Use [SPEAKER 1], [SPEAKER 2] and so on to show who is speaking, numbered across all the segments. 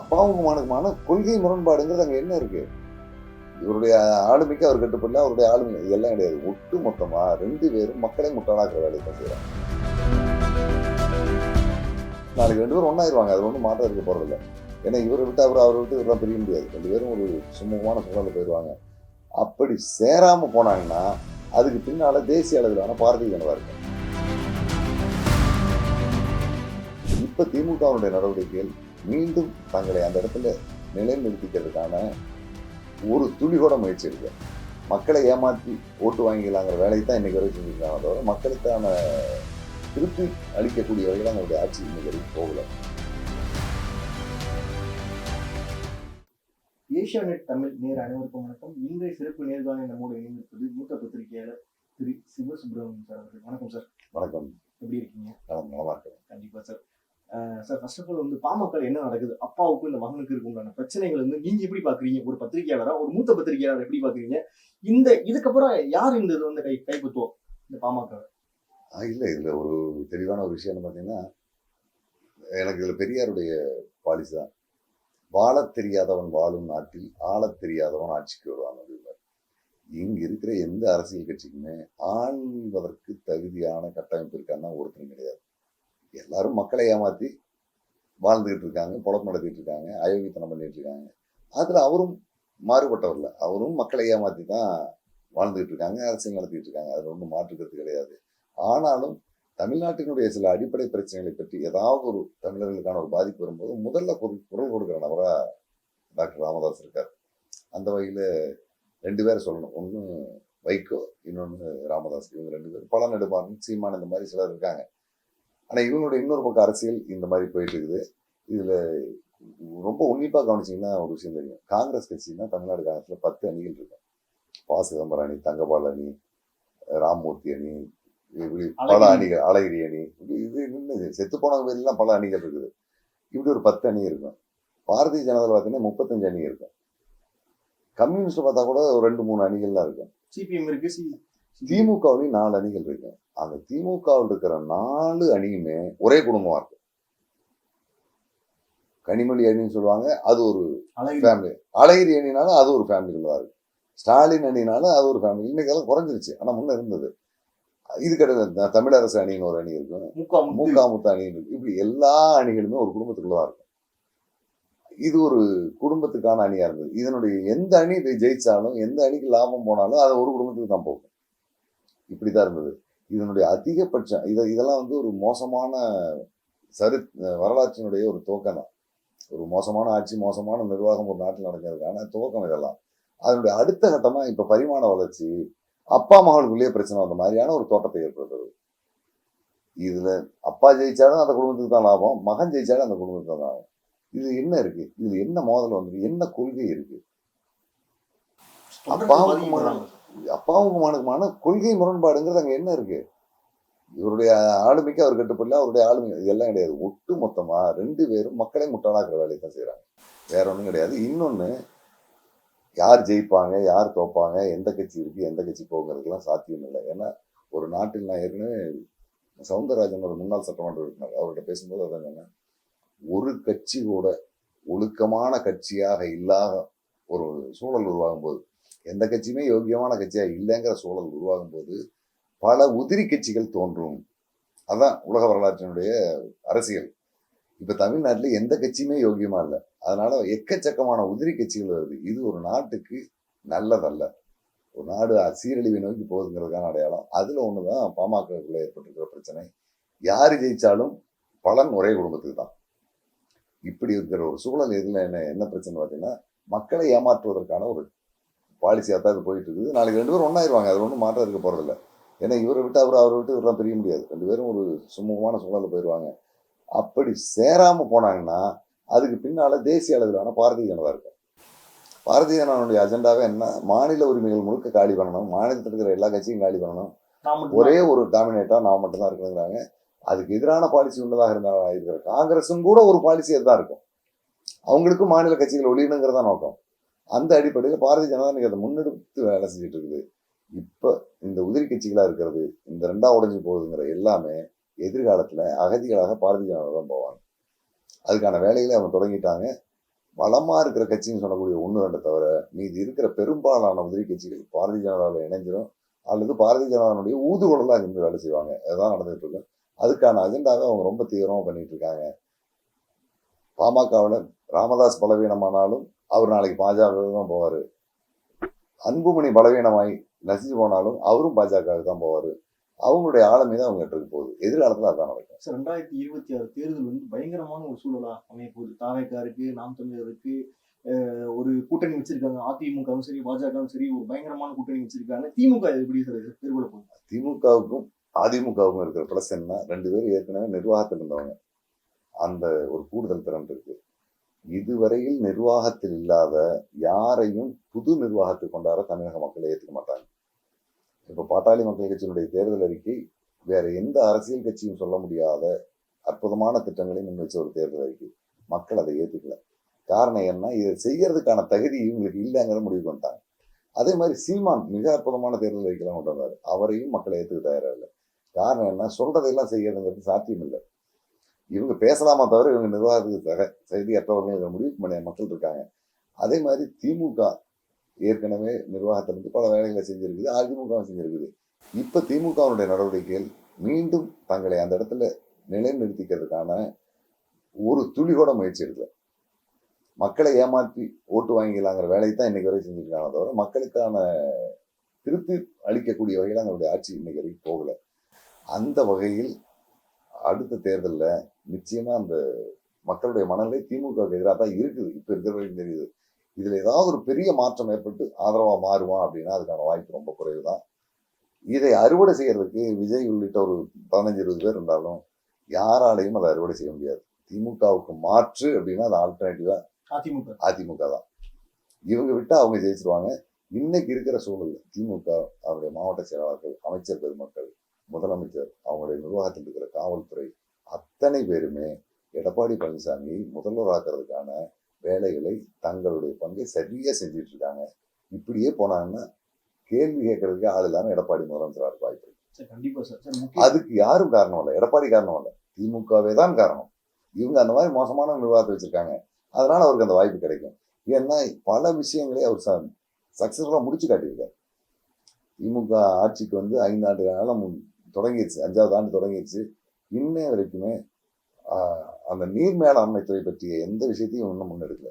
[SPEAKER 1] அப்பாவுக்குமான கொள்கை முரண்பாடுங்கிறது அங்கே என்ன இருக்கு? இவருடைய ஆளுமைக்கு அவர் கட்டுப்படல அவருடைய ஆளுமை. இதெல்லாம் கிடையாது. ஒட்டு மொத்தமாக ரெண்டு பேரும் மக்களை முட்டாளாக்குற வேலையை தான் செய்கிறாங்க நாளைக்கு ரெண்டு பேரும் ஒன்றாயிருவாங்க அது ஒன்றும் மாற்றம் இருக்க போகிறதில்ல ஏன்னா இவரை விட்டு அவர் அவரை விட்டு இவரெல்லாம் பிரிய முடியாது. ரெண்டு பேரும் ஒரு சுமூகமான சூழலில் போயிடுவாங்க அப்படி சேராமல் போனாங்கன்னா அதுக்கு பின்னால் தேசிய அளவிலான பாரதிய ஜனதா இருக்கு இப்போ திமுகவுடைய நடவடிக்கைகள் மீண்டும் தங்களை அந்த இடத்துல நிலைநிறுத்திக்கிறதுக்கான ஒரு துளி கூட முயற்சி இருக்கு மக்களை ஏமாற்றி ஓட்டு வாங்கிக்கலாங்கிற வேலையை தான் இன்னைக்கு வரை செஞ்சிருக்காங்க. தவிர மக்களுக்கான திருப்பி அளிக்கக்கூடிய வகையில் அவங்களுடைய ஆட்சி இன்னைக்கு வரைக்கும் போகல.
[SPEAKER 2] ஏஷியா நெட் தமிழ் நேர் அனைவருக்கும் வணக்கம். இன்றைய சிறப்பு நேர்காணல் நம்மோடு இணைந்திருப்பது மூத்த பத்திரிகையாளர் திரு சிவசுப்ரமணியம் சார் அவர்கள். வணக்கம் சார்.
[SPEAKER 1] வணக்கம்.
[SPEAKER 2] எப்படி இருக்கீங்க?
[SPEAKER 1] நலமா இருக்கிறேன்
[SPEAKER 2] கண்டிப்பா sir. Sir first of all வந்து பாமக என்ன நடக்குது? அப்பாவுக்கும் இந்த மகனுக்கு இருக்குண்டான பிரச்சனைகள் வந்து நீங்க எப்படி பாக்குறீங்க? ஒரு பத்திரிகையாளரா? ஒரு மூத்த பத்திரிகையாளர் எப்படி பாக்குறீங்க? இந்த இதுக்கப்புறம் யார் இந்த இது வந்து கை கைப்பற்றுவோம்? இந்த பாமக
[SPEAKER 1] இல்லை இதில் இதுல ஒரு தெளிவான ஒரு விஷயம் பார்த்தீங்கன்னா எனக்கு இதுல பெரியாருடைய பாலிசி தான். வாழத் தெரியாதவன் வாழும் நாட்டில் ஆளத் தெரியாதவன் ஆட்சிக்கு வருவான் அப்படின்னார் இங்க இருக்கிற எந்த அரசியல் கட்சிக்குமே ஆள்வதற்கு தகுதியான கட்டமைப்பு இருக்கான்னா ஒருத்தரும் கிடையாது. எல்லாரும் மக்களை ஏமாற்றி வாழ்ந்துக்கிட்டு இருக்காங்க பொழப்பு நடத்திட்டு இருக்காங்க அயோக்கியத்தனம் பண்ணிட்டு இருக்காங்க. அதில் அவரும் மாறுபட்டவரில். அவரும் மக்களை ஏமாற்றி தான் வாழ்ந்துக்கிட்டு இருக்காங்க அரசியல் நடத்திட்டு இருக்காங்க. அதில் ஒன்றும் மாற்றுக்கிறது கிடையாது. ஆனாலும் தமிழ்நாட்டினுடைய சில அடிப்படை பிரச்சனைகளை பற்றி ஏதாவது ஒரு தமிழர்களுக்கான ஒரு பாதிப்பு வரும்போது முதல்ல குரல் குரல் கொடுக்குற நபராக டாக்டர் ராமதாஸ் இருக்கார். அந்த வகையில் ரெண்டு பேரை சொல்லணும். ஒன்று வைகோ இன்னொன்று ராமதாஸ். இவங்க ரெண்டு பேர் பல நெடுமாறன் சீமான் இந்த மாதிரி சிலர் இருக்காங்க. ஆனா இவங்களுடைய இன்னொரு பக்கம் அரசியல் இந்த மாதிரி போயிட்டு இருக்குது இதுல ரொம்ப உன்னிப்பா கவனிச்சீங்கன்னா ஒரு விஷயம் தெரியும். காங்கிரஸ் கட்சின்னா தமிழ்நாடு காங்கிரஸ்ல பத்து அணிகள் இருக்கும். ப. சிதம்பரம் அணி தங்கபால் அணி ராம்மூர்த்தி அணி இப்படி பல. அணிகள் அழகிரி அணி. இப்படி இது இன்னும் செத்து போனவங்க பேர்லாம் பல அணிகள் இருக்குது. இப்படி ஒரு பத்து அணி இருக்கும். பாரதிய ஜனதா பார்த்தீங்கன்னா முப்பத்தஞ்சு அணி இருக்கும். கம்யூனிஸ்ட் பார்த்தா கூட ஒரு ரெண்டு மூணு அணிகள் தான் இருக்கும்.
[SPEAKER 2] சிபிஎம் இருக்கு
[SPEAKER 1] திமுகவுலையும் நாலு அணிகள் இருக்கு. அந்த திமுகவில் இருக்கிற நாலு அணியுமே ஒரே குடும்பமா இருக்கு. கனிமொழி அணின்னு சொல்லுவாங்க அது ஒரு ஃபேமிலி அழகிரி அணினாலும் அது ஒரு ஃபேமிலிக்குள்ள தான் இருக்கு. ஸ்டாலின் அணினாலும் அது ஒரு ஃபேமிலி இன்னைக்கெல்லாம் குறைஞ்சிருச்சு. ஆனா முன்ன இருந்தது. இது கிடையாது. தமிழரசு அணின்னு ஒரு அணி இருக்கும்
[SPEAKER 2] முக்கா முக்கு
[SPEAKER 1] மூக்காமுத்து அணி இருக்கு. இப்படி எல்லா அணிகளுமே ஒரு குடும்பத்துக்குள்ள தான் இருக்கும் இது ஒரு குடும்பத்துக்கான அணியா இருந்தது. இதனுடைய எந்த அணி இதை ஜெயிச்சாலும் எந்த அணிக்கு லாபம் போனாலும் அது ஒரு குடும்பத்துக்கு தான் போகும். இப்படிதான் இருந்தது. இதனுடைய அதிகபட்சம் இதை இதெல்லாம் வந்து ஒரு மோசமான சரி வரலாற்றினுடைய ஒரு துவக்கம் தான் ஒரு மோசமான ஆட்சி மோசமான நிர்வாகம் ஒரு நாட்டில் நடக்கிறதுக்கான துவக்கம் இதெல்லாம். அதனுடைய அடுத்த கட்டமா இப்ப பரிமாண வளர்ச்சி அப்பா மகளுக்குள்ளேயே பிரச்சனை வந்த மாதிரியான ஒரு தோட்டத்தை ஏற்படுத்துறது. இதுல அப்பா ஜெயிச்சாலும் அந்த குடும்பத்துக்கு தான் லாபம் மகன் ஜெயிச்சாலும் அந்த குடும்பத்துக்கு தான் லாபம். இது என்ன இருக்கு? இதுல என்ன மோதல் வந்து என்ன கொள்கை இருக்கு? அப்பாவுக்கு
[SPEAKER 2] பாதிக்கப்படுறாங்க.
[SPEAKER 1] அப்பாவுக்கு மகனுக்குமான கொள்கை முரண்பாடுங்கிறது அங்கே என்ன இருக்கு? இவருடைய ஆளுமைக்கு அவர் கட்டுப்படல அவருடைய ஆளுமை இதெல்லாம் கிடையாது. ஒட்டு மொத்தமா ரெண்டு பேரும் மக்களை முட்டாளாக்குற வேலையை தான் செய்கிறாங்க வேற ஒன்றும் கிடையாது. இன்னொன்று யார் ஜெயிப்பாங்க யார் தோப்பாங்க எந்த கட்சி இருக்கு எந்த கட்சி போங்கிறதுக்கெல்லாம் சாத்தியம் இல்லை. ஏன்னா ஒரு நாட்டில் நான் ஏற்கனவே சவுந்தரராஜன் ஒரு முன்னாள் சட்டமன்ற உறுப்பினர் அவர்கிட்ட பேசும்போது அதான் சொன்னேன் ஒரு கட்சி கூட ஒழுக்கமான கட்சியாக இல்லாத ஒரு சூழல் உருவாகும் போது எந்த கட்சியுமே யோக்கியமான கட்சியாக இல்லைங்கிற சூழல் உருவாகும் போது பல உதிரி கட்சிகள் தோன்றும். அதுதான் உலக வரலாற்றினுடைய அரசியல். இப்போ தமிழ்நாட்டில் எந்த கட்சியுமே யோக்கியமாக இல்லை. அதனால் எக்கச்சக்கமான உதிரி கட்சிகள் வருது. இது ஒரு நாட்டுக்கு நல்லதல்ல. ஒரு நாடு சீரழிவை நோக்கி போகுதுங்கிறதுக்கான அடையாளம். அதில் ஒன்று தான் பாமகக்குள்ளே ஏற்பட்டிருக்கிற பிரச்சனை. யார் ஜெயித்தாலும் பலன் ஒரே குடும்பத்துக்கு தான். இப்படி இருக்கிற ஒரு சூழல் இதில் என்ன என்ன பிரச்சனை பார்த்தீங்கன்னா மக்களை ஏமாற்றுவதற்கான ஒரு பாலிசியாக தான் இது போயிட்டு இருக்குது நாளைக்கு ரெண்டு பேரும் ஒன்றாயிருவாங்க அது ஒன்றும் மாற்றம் இருக்க போறதில்ல. ஏன்னா இவரை விட்டு அவர் அவரை விட்டு இவரெல்லாம் பிரிய முடியாது. ரெண்டு பேரும் ஒரு சுமூகமான சூழலில் போயிடுவாங்க அப்படி சேராம போனாங்கன்னா அதுக்கு பின்னால தேசிய அளவிலான பாரதிய ஜனதா இருக்கும் பாரதிய ஜனதாவுடைய அஜெண்டாவே என்ன? மாநில உரிமைகள் முழுக்க காலி பண்ணணும். மாநிலத்தில் இருக்கிற எல்லா கட்சியும் காலி பண்ணணும். ஒரே ஒரு டாமினேட்டா நான் மட்டும்தான் இருக்கணுங்கிறாங்க. அதுக்கு எதிரான பாலிசி உள்ளதாக இருந்தா இருக்கிற காங்கிரஸும் கூட ஒரு பாலிசி அதுதான் இருக்கும். அவங்களுக்கும் மாநில கட்சிகள் ஒழியணுங்கிறதா நோக்கம். அந்த அடிப்படையில் பாரதிய ஜனதா இன்னைக்கு அதை முன்னெடுத்து வேலை செஞ்சுட்டு இருக்குது. இப்போ இந்த உதிரி கட்சிகளாக இருக்கிறது இந்த ரெண்டா உடஞ்சி போகுதுங்கிற எல்லாமே எதிர்காலத்தில் அகதிகளாக பாரதிய ஜனதா தான் போவாங்க. அதுக்கான வேலைகளை அவங்க தொடங்கிட்டாங்க. வளமாக இருக்கிற கட்சின்னு சொல்லக்கூடிய ஒன்று ரெண்டு தவிர மீதி இருக்கிற பெரும்பாலான உதிரி கட்சிகள் பாரதிய ஜனதாவில் இணைஞ்சிடும் அல்லது பாரதிய ஜனதாவுடைய ஊதுகுழலாக இருந்து வேலை செய்வாங்க. அதுதான் நடந்துகிட்டு இருக்கு. அதுக்கான அஜெண்டாவை அவங்க ரொம்ப தீவிரமாக பண்ணிட்டு இருக்காங்க. பாமகவில் ராமதாஸ் பலவீனமானாலும் அவர் நாளைக்கு பாஜக தான் போவார். அன்புமணி பலவீனமாய் நசிஞ்சு போனாலும் அவரும் பாஜக தான் போவார். அவங்களுடைய ஆளுமை தான் அவங்க இருக்கு போகுது. எதிர்காலத்தில் அதான் நடக்கும்.
[SPEAKER 2] சார் ரெண்டாயிரத்தி இருபத்தி ஆறு தேர்தல் வந்து பயங்கரமான ஒரு சூழலா அமைய போகுது. தாவேக்கா இருக்கு நாம் தமிழர் இருக்கு ஒரு கூட்டணி வச்சிருக்காங்க. அதிமுகவும் சரி பாஜகவும் சரி ஒரு பயங்கரமான கூட்டணி வச்சிருக்காங்க. திமுக எப்படி சார் எதிர்கொள்ள போகுது?
[SPEAKER 1] திமுகவுக்கும் அதிமுகவுக்கும் இருக்கிற என்ன ரெண்டு பேரும் ஏற்கனவே நிர்வாகத்தில் இருந்தவங்க. அந்த ஒரு கூடுதல் திறன் இருக்கு. இதுவரையில் நிர்வாகத்தில் இல்லாத யாரையும் புது நிர்வாகத்துக்கு கொண்டாட தமிழக மக்கள் ஏற்றுக்க மாட்டாங்க. இப்போ பாட்டாளி மக்கள் கட்சியினுடைய தேர்தல் அறிக்கை வேற எந்த அரசியல் கட்சியும் சொல்ல முடியாத அற்புதமான திட்டங்களை முன் வச்ச ஒரு தேர்தல் அறிக்கை. மக்கள் அதை ஏற்றுக்கல காரணம் என்ன? இதை செய்யறதுக்கான தகுதி இவங்களுக்கு இல்லைங்கிற முடிவு பண்ணிட்டாங்க. அதே மாதிரி சீமான் மிக அற்புதமான தேர்தல் அறிக்கையெல்லாம் கொண்டு வந்தார் அவரையும் மக்களை ஏற்றுக்க தயாராக இல்லை. காரணம் என்ன? சொல்றதையெல்லாம் செய்யறதுங்கிறது சாத்தியம் இல்லை இவங்க பேசலாமா தவிர இவங்க நிர்வாகத்துக்கு தக செய்தியற்றவர்கள் முடிவு பண்ண மக்கள் இருக்காங்க. அதே மாதிரி திமுக ஏற்கனவே நிர்வாகத்திலிருந்து பல வேலைகளை செஞ்சிருக்குது அதிமுகவும் செஞ்சிருக்குது. இப்போ திமுகவுடைய நடவடிக்கைகள் மீண்டும் தங்களை அந்த இடத்துல நிலைநிறுத்திக்கிறதுக்கான ஒரு துளி கூட முயற்சி எடுக்கல. மக்களை ஏமாற்றி ஓட்டு வாங்கிக்கலாங்கிற வேலையை தான் இன்னைக்கு வரை செஞ்சிருக்காங்க தவிர மக்களுக்கான திருப்தி அளிக்கக்கூடிய வகையில் அவங்களுடைய ஆட்சி இன்னைக்கு வரைக்கும் போகலை. அந்த வகையில் அடுத்த தேர்தலில் நிச்சயமா அந்த மக்களுடைய மனநிலை திமுகவுக்கு எதிராக தான் இருக்குது. இப்ப இருக்கிற வரைக்கும் தெரியுது. இதுல ஏதாவது ஒரு பெரிய மாற்றம் ஏற்பட்டு ஆதரவா மாறுவான் அப்படின்னா அதுக்கான வாய்ப்பு ரொம்ப குறைவு தான் இதை அறுவடை செய்யறதுக்கு விஜய் உள்ளிட்ட ஒரு பதினஞ்சு இருபது பேர் இருந்தாலும் யாராலையும் அதை அறுவடை செய்ய முடியாது. திமுகவுக்கு மாற்று அப்படின்னா அது ஆல்டர்னேட்டிவா
[SPEAKER 2] அதிமுக.
[SPEAKER 1] அதிமுக தான். இவங்க விட்டா அவங்க ஜெயிச்சிருவாங்க. இன்னைக்கு இருக்கிற சூழல்ல திமுக அவருடைய மாவட்ட செயலாளர்கள் அமைச்சர் பெருமக்கள் முதலமைச்சர் அவங்களுடைய நிர்வாகத்தில் இருக்கிற காவல்துறை அத்தனை பேருமே எடப்பாடி பழனிசாமியை முதல்வராக்குறதுக்கான வேலைகளை தங்களுடைய பங்கை சரியா செஞ்சுட்டு இருக்காங்க. இப்படியே போனாங்கன்னா கேள்வி கேட்கறதுக்கு ஆள் இல்லாம எடப்பாடி முதலமைச்சராக வாய்ப்பு அதுக்கு யாரும் காரணம் இல்லை. எடப்பாடி காரணம் இல்லை. திமுகவே தான் காரணம். இவங்க அந்த மாதிரி மோசமான நிர்வாகத்தை வச்சிருக்காங்க. அதனால அவருக்கு அந்த வாய்ப்பு கிடைக்கும். ஏன்னா பல விஷயங்களை அவர் சக்சஸ்ஃபுல்லாக முடிச்சு காட்டியிருக்காரு. திமுக ஆட்சிக்கு வந்து ஐந்தாண்டு காலம் தொடங்கிடுச்சு அஞ்சாவது ஆண்டு தொடங்கிடுச்சு. இன்னைய வரைக்குமே அந்த நீர் மேலாண்மை துறை பற்றிய எந்த விஷயத்தையும் இன்னும் முன்னெடுக்கல.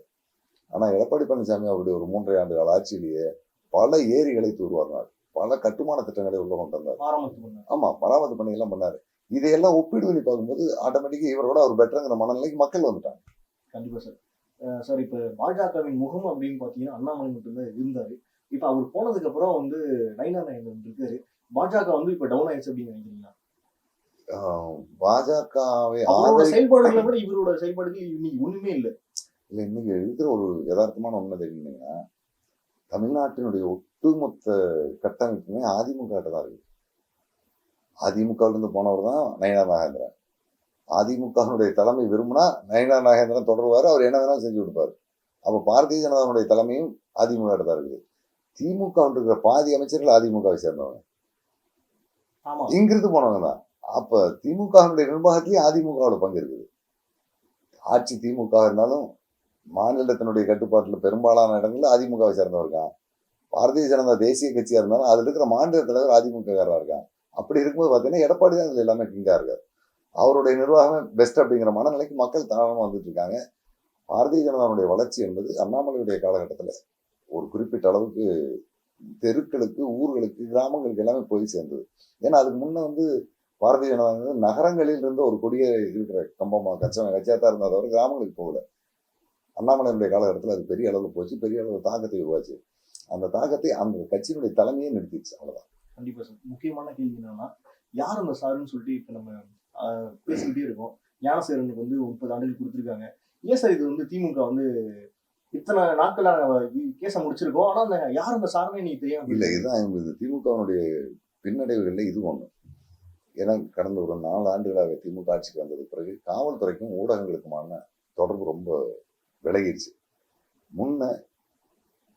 [SPEAKER 1] ஆனா எடப்பாடி பழனிசாமி அவருடைய ஒரு மூன்றரை ஆண்டு கால ஆட்சியிலேயே பல ஏரிகளை தூர்வாரினார். பல கட்டுமான திட்டங்களை உள்ள கொண்டு வந்தார்.
[SPEAKER 2] ஆரம்பித்து பண்ணார்.
[SPEAKER 1] ஆமா பராமரிப்பு பணியெல்லாம் பண்ணாரு. இதையெல்லாம் ஒப்பீடு பண்ணி பார்க்கும்போது ஆட்டோமேட்டிக்கா இவரோட அவர் பெட்டருங்கிற மனநிலைக்கு மக்கள் வந்துட்டாங்க.
[SPEAKER 2] கண்டிப்பா சார். சார் இப்ப பாஜகவின் முகம் அப்படின்னு பாத்தீங்கன்னா அண்ணாமலை மட்டும்தான் இருந்தாரு. இப்ப அவர் போனதுக்கு அப்புறம் வந்து நைனா நாயகன் இருக்காரு. பாஜக வந்து இப்ப டவுன் ஆயிடுச்சு அப்படின்னு நினைக்கிறீங்களா?
[SPEAKER 1] பாஜகவை
[SPEAKER 2] அவரோட செயல்பாடுகளை விட இவரோட செயல்பாடுகள் இன்னைக்கு ஒண்ணுமே இல்ல.
[SPEAKER 1] இல்ல இன்னைக்கு இருக்கிற ஒரு யதார்த்தமான உண்மை தெரியுங்கன்னா தமிழ்நாட்டினுடைய ஒட்டுமொத்த கட்டமைப்புமே அதிமுக தான் இருக்கு. அதிமுகல இருந்து போனவர் தான் நயனா நாகேந்திரன். அதிமுகவினுடைய தலைமை விரும்பினா நயனா நாகேந்திரன் தொடருவாரு அவர் என்ன வேணாலும் செஞ்சு கொடுப்பாரு. அப்ப பாரதிய ஜனதாவுடைய தலைமையும் அதிமுக தான் இருக்குது. திமுக இருக்கிற பாதி அமைச்சர்கள் அதிமுகவை சேர்ந்தவங்க. இங்கிருந்து போனவங்க தான் அப்ப திமுகவினுடைய நிர்வாகத்திலேயே அதிமுகவோட பங்கு இருக்குது. ஆட்சி திமுக இருந்தாலும் மாநிலத்தினுடைய கட்டுப்பாட்டுல பெரும்பாலான இடங்களில் அதிமுகவை சேர்ந்தவர்கான் பாரதிய ஜனதா தேசிய கட்சியா இருந்தாலும் அதுல இருக்கிற மாநில தலைவர் அதிமுககாரா இருக்கான் அப்படி இருக்கும்போது பாத்தீங்கன்னா எடப்பாடி தான் எல்லாமே கிங்கா இருக்காரு. அவருடைய நிர்வாகமே பெஸ்ட் அப்படிங்கிற மனநிலைக்கு மக்கள் தாராளமாக வந்துட்டு இருக்காங்க. பாரதிய ஜனதாவுடைய வளர்ச்சி என்பது அண்ணாமலையுடைய காலகட்டத்துல ஒரு குறிப்பிட்ட அளவுக்கு தெருக்களுக்கு ஊர்களுக்கு கிராமங்களுக்கு எல்லாமே போய் சேர்ந்தது. ஏன்னா அதுக்கு முன்னே வந்து பாரதிய ஜனதா வந்து நகரங்களில் இருந்து ஒரு கொடிய இருக்கிற கம்பமாக கச்சா கட்சியா இருந்தால் தவிர கிராமங்களுக்கு போகல. அண்ணாமலையினுடைய காலகட்டத்தில் அது பெரிய அளவில் போச்சு பெரிய அளவில் தாக்கத்தை உருவாச்சு. அந்த தாக்கத்தை அந்த கட்சியினுடைய தலைமையே நிறுத்திடுச்சு அவ்வளோதான்
[SPEAKER 2] கண்டிப்பாக சார். முக்கியமான கேள்வி என்னன்னா யார் அந்த சாருன்னு சொல்லிட்டு இப்போ நம்ம பேசிக்கிட்டே இருக்கோம். ஞானசேரனுக்கு வந்து முப்பது ஆண்டுகள் கொடுத்துருக்காங்க. ஏன் சார் இது வந்து திமுக வந்து இத்தனை நாட்கள் கேஸை முடிச்சிருக்கோம். ஆனால் அந்த யார் அந்த சாருன்னு நீ தெரியாம
[SPEAKER 1] இல்லை இதுதான் இது திமுகவினுடைய பின்னடைவுகளில் இது ஒன்று ஏன்னா கடந்த ஒரு நாலு ஆண்டுகளாக திமுக ஆட்சிக்கு வந்தது பிறகு காவல்துறைக்கும் ஊடகங்களுக்குமான தொடர்பு ரொம்ப விலகிடுச்சு முன்ன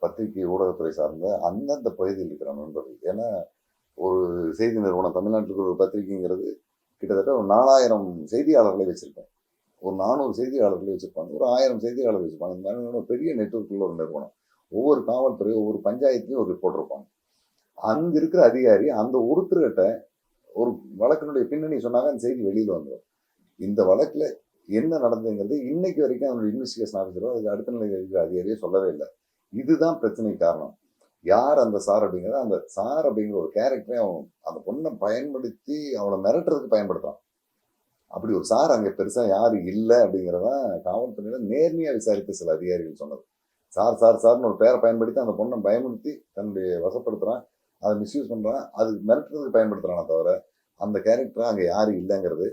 [SPEAKER 1] பத்திரிகை ஊடகத்துறை சார்ந்த அந்தந்த பகுதியில் இருக்கிற நண்பர்கள் ஏன்னா ஒரு செய்தி நிறுவனம் தமிழ்நாட்டில் ஒரு பத்திரிகைங்கிறது கிட்டத்தட்ட ஒரு நாலாயிரம் செய்தியாளர்களை வச்சுருக்கோம். ஒரு நானூறு செய்தியாளர்கள் வச்சுருப்பாங்க ஒரு ஆயிரம் செய்தியாளர் வச்சுருப்பாங்க. இந்த மாதிரி பெரிய நெட்வொர்க்குள்ள ஒரு நிறுவனம். ஒவ்வொரு காவல்துறை ஒவ்வொரு பஞ்சாயத்துலையும் ஒரு ரிப்போர்ட் இருப்பாங்க. அங்கே இருக்கிற அதிகாரி அந்த ஒருத்தர்கிட்ட ஒரு வழக்கினுடைய பின்னணி சொன்னாங்க அந்த செய்தி வெளியில் வந்துடும் இந்த வழக்கில் என்ன நடந்ததுங்கிறது இன்னைக்கு வரைக்கும் அவனுடைய இன்வெஸ்டிகேஷன் ஆஃபீஸரோ அதுக்கு அடுத்த நிலையில் இருக்கிற அதிகாரியே சொல்லவே இல்லை. இதுதான் பிரச்சனைக்கு காரணம். யார் அந்த சார் அப்படிங்கிறத அந்த சார் அப்படிங்கிற ஒரு கேரக்டரை அவன் அந்த பொண்ணை பயன்படுத்தி அவளை மிரட்டுறதுக்கு பயன்படுத்தான் அப்படி ஒரு சார் அங்கே பெருசாக யாரும் இல்லை அப்படிங்கிறதான் காவல்துறையில நேர்மையாக விசாரித்த சில அதிகாரிகள் சொன்னது. சார் சார் சார்னு ஒரு பேரை பயன்படுத்தி அந்த பொண்ணை பயமுறுத்தி தன்னுடைய வசப்படுத்துகிறான் அதை மிஸ்யூஸ் பண்ணுறான் அது மிரட்டுறதுக்கு பயன்படுத்துகிறானே தவிர அந்த கேரக்டர் அங்கே யாரும் இல்லைங்கிறது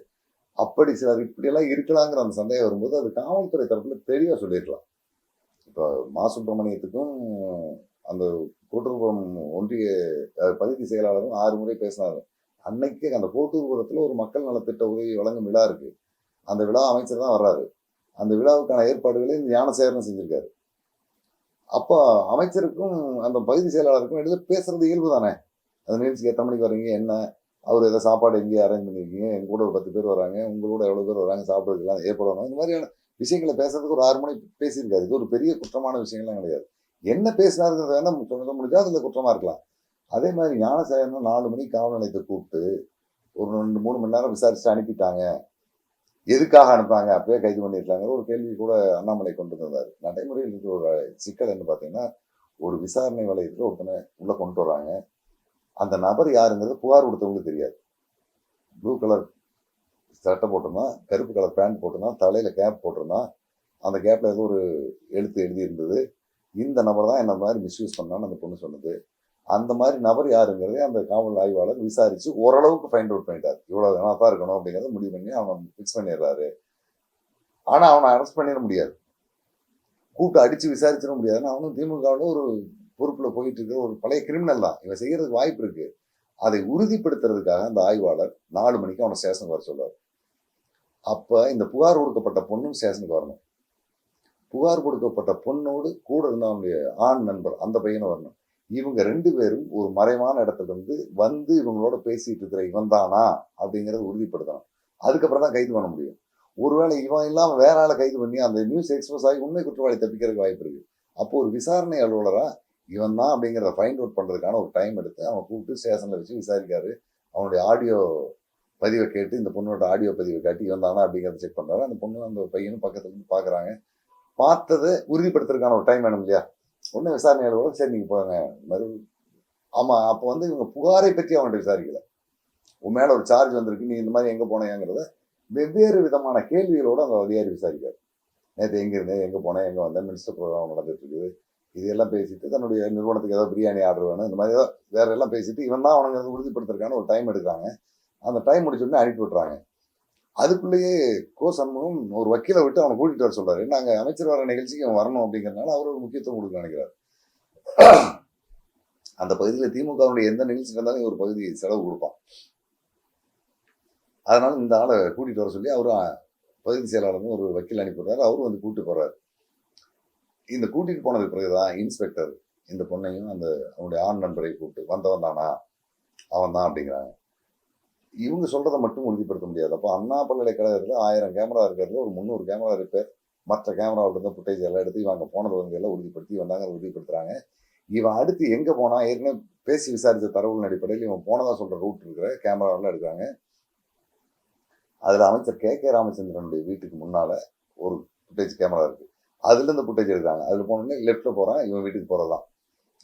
[SPEAKER 1] அப்படி சிலர் இப்படியெல்லாம் இருக்கலாங்கிற அந்த சந்தேகம் வரும்போது அது காவல்துறை தரப்பில் தெளிவாக சொல்லியிருக்கலாம். இப்போ மா சுப்பிரமணியத்துக்கும் அந்த கோட்டூர்புரம் ஒன்றிய பதிவு பகுதி செயலாளரும் ஆறு முறை பேசினாரு. அன்னைக்கு அந்த கோட்டூர்புரத்தில் ஒரு மக்கள் நலத்திட்ட உதவி வழங்கும் விழா இருக்கு. அந்த விழா அமைச்சர் தான் வர்றாரு. அந்த விழாவுக்கான ஏற்பாடுகளை இந்த ஞானசேகரன் செஞ்சிருக்காரு. அப்போ அமைச்சருக்கும் அந்த பகுதி செயலாளருக்கும் இடையில பேசுறது இயல்பு தானே? அந்த நிகழ்ச்சிக்கு எத்தனை மணிக்கு வரீங்க என்ன? அவர் ஏதோ சாப்பாடு எங்கேயே அரேஞ்ச் பண்ணியிருக்கீங்க எங்க கூட ஒரு பத்து பேர் வராங்க உங்களோட எவ்வளோ பேர் வராங்க சாப்பிடுறதுலாம் ஏற்படணும் இந்த மாதிரியான விஷயங்களை பேசுறதுக்கு ஒரு ஆறு மணி பேசியிருக்காரு. இது ஒரு பெரிய குற்றமான விஷயங்கள்லாம் கிடையாது. என்ன பேசினாருங்கிறத வேணா சொல்ல முடிஞ்சா அதில் குற்றமாக இருக்கலாம். அதே மாதிரி ஞானசேகரன் நாலு மணிக்கு காவல் நிலையத்தை கூப்பிட்டு ஒரு ரெண்டு மூணு மணி நேரம் விசாரிச்சு அனுப்பிட்டாங்க. எதுக்காக அனுப்புனாங்க அப்பவே கைது பண்ணிருக்காங்க ஒரு கேள்வி கூட அண்ணாமலை கொண்டு வந்தார் நடைமுறையில் இருக்கிற ஒரு சிக்கல் என்ன பார்த்தீங்கன்னா ஒரு விசாரணை வளையத்தில் ஒருத்தனை உள்ளே கொண்டு வராங்க அந்த நபர் யாருங்கிறது புகார் கொடுத்தவங்களுக்கு தெரியாது. ப்ளூ கலர் சட்டை போட்டிருந்தான் கருப்பு கலர் பேண்ட் போட்டிருந்தான் தலையில் கேப் போட்டிருந்தான் அந்த கேப்பில் ஏதோ ஒரு எழுத்து எழுதி இருந்தது இந்த நபர் தான் என்ன மாதிரி மிஸ்யூஸ் பண்ணான்னு அந்த பொண்ணு சொன்னது. அந்த மாதிரி நபர் யாருங்கிறதே அந்த காவல் ஆய்வாளர் விசாரித்து ஓரளவுக்கு ஃபைண்ட் அவுட் பண்ணிட்டார். இவ்வளோ தான் இருக்கணும் அப்படிங்கிறத முடிவு பண்ணி அவனை ஃபிக்ஸ் பண்ணிடுறாரு. ஆனால் அவனை அரெஸ்ட் பண்ணிட முடியாது. கூப்பிட்டு அடித்து விசாரிச்சிட முடியாதுன்னு அவனும் திமுகவில் ஒரு பொறுப்பில் போயிட்டு இருக்கிற ஒரு பழைய கிரிமினல் தான். இவன் செய்கிறதுக்கு வாய்ப்பு இருக்குது அதை உறுதிப்படுத்துறதுக்காக அந்த ஆய்வாளர் நாலு மணிக்கு அவனை ஸ்டேஷனுக்கு வர சொல்லுவார் அப்போ இந்த புகார் கொடுக்கப்பட்ட பொண்ணும் ஸ்டேஷனுக்கு வரணும். புகார் கொடுக்கப்பட்ட பொண்ணோடு கூட இருந்த அவனுடைய ஆண் நண்பர் அந்த பையனை வரணும். இவங்க ரெண்டு பேரும் ஒரு மறைவான இடத்துல இருந்து வந்து இவங்களோட பேசிட்டு இருக்கிற இவன் தானா அப்படிங்கிறத உறுதிப்படுத்தணும். அதுக்கப்புறம் தான் கைது பண்ண முடியும். ஒருவேளை இவன் இல்லாம வேற ஆளை கைது பண்ணி அந்த நியூஸ் எக்ஸ்பிரஸ் ஆகி உண்மை குற்றவாளி தப்பிக்கிறதுக்கு வாய்ப்பு இருக்கு. அப்போ ஒரு விசாரணை அலுவலரா இவன் தான் அப்படிங்கிறத ஃபைண்ட் அவுட் பண்றதுக்கான ஒரு டைம் எடுத்து அவன் கூப்பிட்டு ஸ்டேஷன்ல வச்சு விசாரிக்காரு. அவனுடைய ஆடியோ பதிவை கேட்டு இந்த பொண்ணோட ஆடியோ பதிவை காட்டி இவன் தானா அப்படிங்கிறத செக் பண்றாரு. அந்த பொண்ணு அந்த பையனும் பக்கத்துல இருந்து பாக்குறாங்க. பார்த்ததை உறுதிப்படுத்துறதுக்கான ஒரு டைம் வேணும் இல்லையா? ஒன்றும் விசாரணை அலுவலர் சரி நீங்கள் போங்க. மறு ஆமாம் அப்போ வந்து இவங்க புகாரை பற்றி அவன்கிட்ட விசாரிக்கல. உன் மேலே ஒரு சார்ஜ் வந்திருக்கு நீ இந்த மாதிரி எங்கே போனேங்கிறத வெவ்வேறு விதமான கேள்விகளோடு அந்த அதிகாரி விசாரிக்காரு நேற்று எங்கே இருந்தேன் எங்கே போனேன் எங்கே வந்தேன் மினிஸ்டர் ப்ரோக்ராம் நடந்துட்டுருக்குது இதெல்லாம் பேசிட்டு தன்னுடைய நிறுவனத்துக்கு ஏதாவது பிரியாணி ஆர்டர் வேணும் இந்த மாதிரி ஏதாவது வேற எல்லாம் பேசிட்டு இவன் தான் அவனுங்க உறுதிப்படுத்துறதுக்கான ஒரு டைம் எடுக்கிறாங்க. அந்த டைம் முடிச்சோடனே அனுப்பி விட்றாங்க அதுக்குள்ளேயே கோ சண்முகம் ஒரு வக்கீலை விட்டு அவனை கூட்டிட்டு வர சொல்றாரு. நாங்கள் அமைச்சர் வர நிகழ்ச்சிக்கு அவன் வரணும் அப்படிங்கறதுனால அவர் ஒரு முக்கியத்துவம் கொடுக்க நினைக்கிறார். அந்த பகுதியில் திமுகவுடைய எந்த நிகழ்ச்சி இருந்தாலும் ஒரு பகுதி செலவு கொடுப்பான். அதனால இந்த ஆளை கூட்டிட்டு வர சொல்லி அவரும் பகுதி செயலாளரும் ஒரு வக்கீல் அனுப்பிடுறாரு. அவரும் வந்து கூப்பிட்டு போறாரு. இந்த கூட்டிட்டு போனதுக்கு பிறகுதான் இன்ஸ்பெக்டர் இந்த பொண்ணையும் அந்த அவனுடைய ஆண் நண்பரை கூப்பிட்டு வந்தவன் தானா? அவன் தான் அப்படிங்கிறாங்க. இவங்க சொல்றதை மட்டும் உறுதிப்படுத்த முடியாது. அப்போ அண்ணா பல்கலைக்கழகத்தில் ஆயிரம் கேமரா இருக்கிறது ஒரு முந்நூறு கேமரா ரிப்பேர் மற்ற கேமராவில் இருந்த ஃபுட்டேஜ் எல்லாம் எடுத்து இவங்க போனது வந்து எல்லாம் உறுதிப்படுத்தி வந்தாங்க உறுதிப்படுத்துறாங்க. இவன் அடுத்து எங்க போனா ஏற்கனவே பேசி விசாரித்த தரவுகளின் அடிப்படையில் இவன் போனதா சொல்ற ரூட் இருக்கிற கேமராவெல்லாம் எடுக்கிறாங்க. அதில் அமைச்சர் கே. கே. ராமச்சந்திரனுடைய வீட்டுக்கு முன்னால ஒரு ஃபுட்டேஜ் கேமரா இருக்கு. அதுலேருந்து ஃபுட்டேஜ் எடுக்கிறாங்க. அதில் போனோடனே லெஃப்ட்ல போறான் இவன் வீட்டுக்கு போறதுதான்.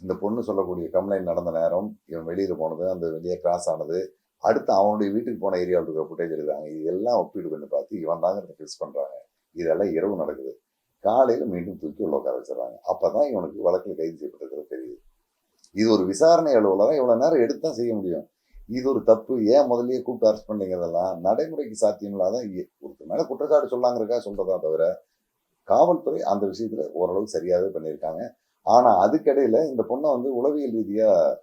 [SPEAKER 1] இந்த பொண்ணு சொல்லக்கூடிய கம்ப்ளைண்ட் நடந்த நேரம் இவன் வெளியில போனது அந்த வெளியே கிராஸ் ஆனது அடுத்து அவனுடைய வீட்டுக்கு போன ஏரியாவில் இருக்கிற ஃபுட்டேஜ் எடுக்கிறாங்க. இதெல்லாம் ஒப்பீடு பண்ணி பார்த்து இவன் தாங்க ஃபிக்ஸ் பண்ணுறாங்க இதெல்லாம் இரவு நடக்குது. காலையில் மீண்டும் தூக்கி உள்ள உட்கார வச்சிடறாங்க. அப்பதான் இவனுக்கு வழக்கில் கைது செய்யப்பட்டிருக்கிறது தெரியுது. இது ஒரு விசாரணை அளவில் தான் இவ்வளோ நேரம் எடுத்து தான் செய்ய முடியும். இது ஒரு தப்பு. ஏன் முதல்லயே கூப்பிட்டு அரெஸ்ட் பண்ணிங்கிறதெல்லாம் நடைமுறைக்கு சாத்தியம் இல்லாத ஒருத்தர் மேலே குற்றச்சாட்டு சொல்லாங்கிறக்கா சொல்கிறதா தவிர காவல்துறை அந்த விஷயத்தில் ஓரளவு சரியாகவே பண்ணியிருக்காங்க. ஆனால் அதுக்கிடையில் இந்த பொண்ணை வந்து உளவியல் ரீதியாக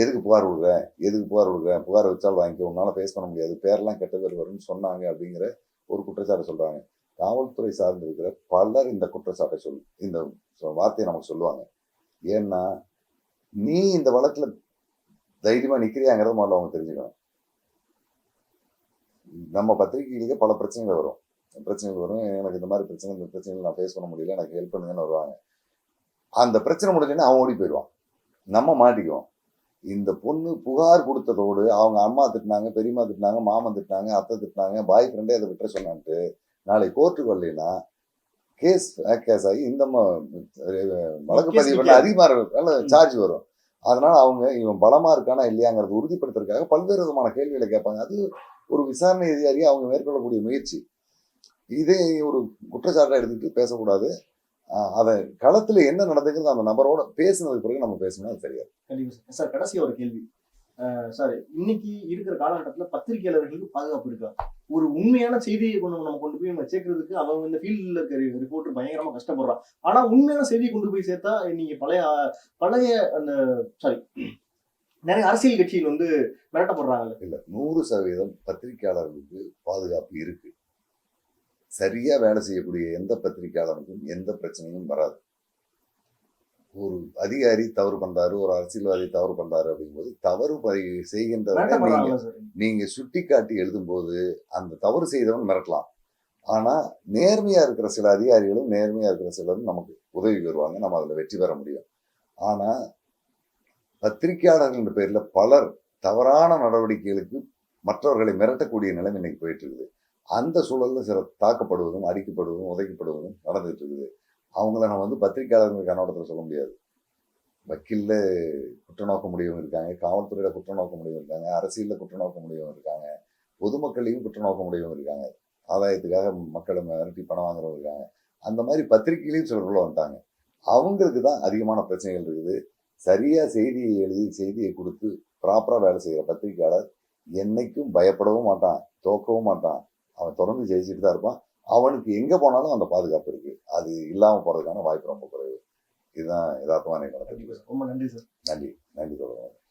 [SPEAKER 1] எதுக்கு புகார் கொடுக்குறேன் எதுக்கு புகார் கொடுக்குறேன் புகார் வச்சால் வாங்கிக்க. உன்னால் ஃபேஸ் பண்ண முடியாது. பேர்லாம் கெட்ட பேர் வரும்னு சொன்னாங்க அப்படிங்கிற ஒரு குற்றச்சாட்டை சொல்கிறாங்க காவல்துறை சார்ந்து இருக்கிற பலர் இந்த குற்றச்சாட்டை சொல் இந்த வார்த்தையை நமக்கு சொல்லுவாங்க. ஏன்னா நீ இந்த வழக்கில் தைரியமாக நிற்கிறியாங்கிறத முதல்ல அவங்க தெரிஞ்சுக்கணும். நம்ம பத்திரிகைகளுக்கே பல பிரச்சனைகள் வரும். பிரச்சனைகள் வரும். எனக்கு இந்த மாதிரி பிரச்சனை இந்த பிரச்சனைகள் நான் ஃபேஸ் பண்ண முடியல எனக்கு ஹெல்ப் பண்ணுங்கன்னு வருவாங்க. அந்த பிரச்சனை முடிஞ்சோடனே அவன் ஓடி போயிடுவான். நம்ம மாட்டிக்குவோம். இந்த பொண்ணு புகார் கொடுத்ததோடு அவங்க அம்மா திட்டினாங்க பெரியம்மா திட்டினாங்க மாமன் திட்டினாங்க அத்தை திட்டினாங்க பாய் ஃப்ரெண்டே அதை விட்டுற சொன்னான்ட்டு நாளை கோர்ட்டுக்கு வரலைன்னா கேஸ் கேஸ் ஆகி இந்த வழக்கு பதிவு பண்ண. அதிகமாக. சார்ஜ் வரும். அதனால அவங்க இவன் பலமா இருக்கானா இல்லையாங்கிறது உறுதிப்படுத்துறதுக்காக பல்வேறு விதமான கேள்விகளை கேட்பாங்க. அது ஒரு விசாரணை அதிகாரியை அவங்க மேற்கொள்ளக்கூடிய முயற்சி. இதே ஒரு குற்றச்சாட்டை எடுத்துக்கிட்டு பேசக்கூடாது. அதை களத்துல என்ன நடந்துங்கிறது அந்த நபரோட பேசுனதுக்கு பிறகு நம்ம பேசணும் அது சரியா
[SPEAKER 2] கண்டிப்பா சார். கடைசியா ஒரு கேள்வி. சார் இன்னைக்கு இருக்கிற காலகட்டத்துல பத்திரிகையாளர்களுக்கு பாதுகாப்பு இருக்கா? ஒரு உண்மையான செய்தியை கொண்டு நம்ம கொண்டு போய் நம்ம சேர்க்கறதுக்கு அவங்க இந்த ஃபீல்டில் இருக்க ரிப்போர்ட்டர் பயங்கரமா கஷ்டப்படுறான். ஆனா உண்மையான செய்தியை கொண்டு போய் சேர்த்தா நீங்க பழைய பழைய அந்த சாரி நிறைய அரசியல் கட்சிகள் வந்து மிரட்டப்படுறாங்கல்ல.
[SPEAKER 1] இல்ல நூறு சதவீதம் பத்திரிகையாளர்களுக்கு பாதுகாப்பு இருக்கு. சரியா வேலை செய்யக்கூடிய எந்த பத்திரிகையாளருக்கும் எந்த பிரச்சனையும் வராது. ஒரு அதிகாரி தவறு பண்றாரு ஒரு அரசியல்வாதி தவறு பண்றாரு அப்படிங்கும்போது தவறு செய்கின்றவரை நீங்க நீங்க சுட்டி காட்டி எழுதும்போது அந்த தவறு செய்தவன் மிரட்டலாம். ஆனா நேர்மையா இருக்கிற சில அதிகாரிகளும் நேர்மையா இருக்கிற சிலரும் நமக்கு உதவி வருவாங்க நம்ம அதுல வெற்றி பெற முடியும். ஆனா பத்திரிகையாளர்கள் பேர்ல பலர் தவறான நடவடிக்கைகளுக்கு மற்றவர்களை மிரட்டக்கூடிய நிலைமை இன்னைக்கு போயிட்டு இருக்குது. அந்த சூழலில் சில தாக்கப்படுவதும் அடிக்கப்படுவதும் உதைக்கப்படுவதும் நடந்துகிட்டு இருக்குது அவங்கள நம்ம வந்து பத்திரிகையாளர்கள் கண்ணோட்டத்தில் சொல்ல முடியாது. வக்கீலில் குற்றநோக்க முடியவும் இருக்காங்க காவல்துறையில் குற்றநோக்க முடியவும் இருக்காங்க அரசியலில் குற்றநோக்க முடியவும் இருக்காங்க பொதுமக்களையும் குற்றநோக்க முடியவும் இருக்காங்க. ஆதாயத்துக்காக மக்களை மிரட்டி பணம் வாங்குறவங்க இருக்காங்க. அந்த மாதிரி பத்திரிகையிலையும் சிலர்கள் வந்துட்டாங்க. அவங்களுக்கு தான் அதிகமான பிரச்சனைகள் இருக்குது. சரியாக செய்தியை எழுதி செய்தியை கொடுத்து ப்ராப்பராக வேலை செய்கிற பத்திரிகையாளர் என்னைக்கும் பயப்படவும் மாட்டான் தோக்கவும் மாட்டான். அவன் தொடர்ந்து ஜெயிச்சுட்டு தான் இருப்பான். அவனுக்கு எங்க போனாலும் அந்த பாதுகாப்பு இருக்கு. அது இல்லாம போறதுக்கான வாய்ப்பு ரொம்ப குறைவு. இதுதான் யதார்த்தமான நடந்துட்டு இருக்கு.
[SPEAKER 2] ரொம்ப நன்றி சார்.
[SPEAKER 1] நன்றி. நன்றி தொடர்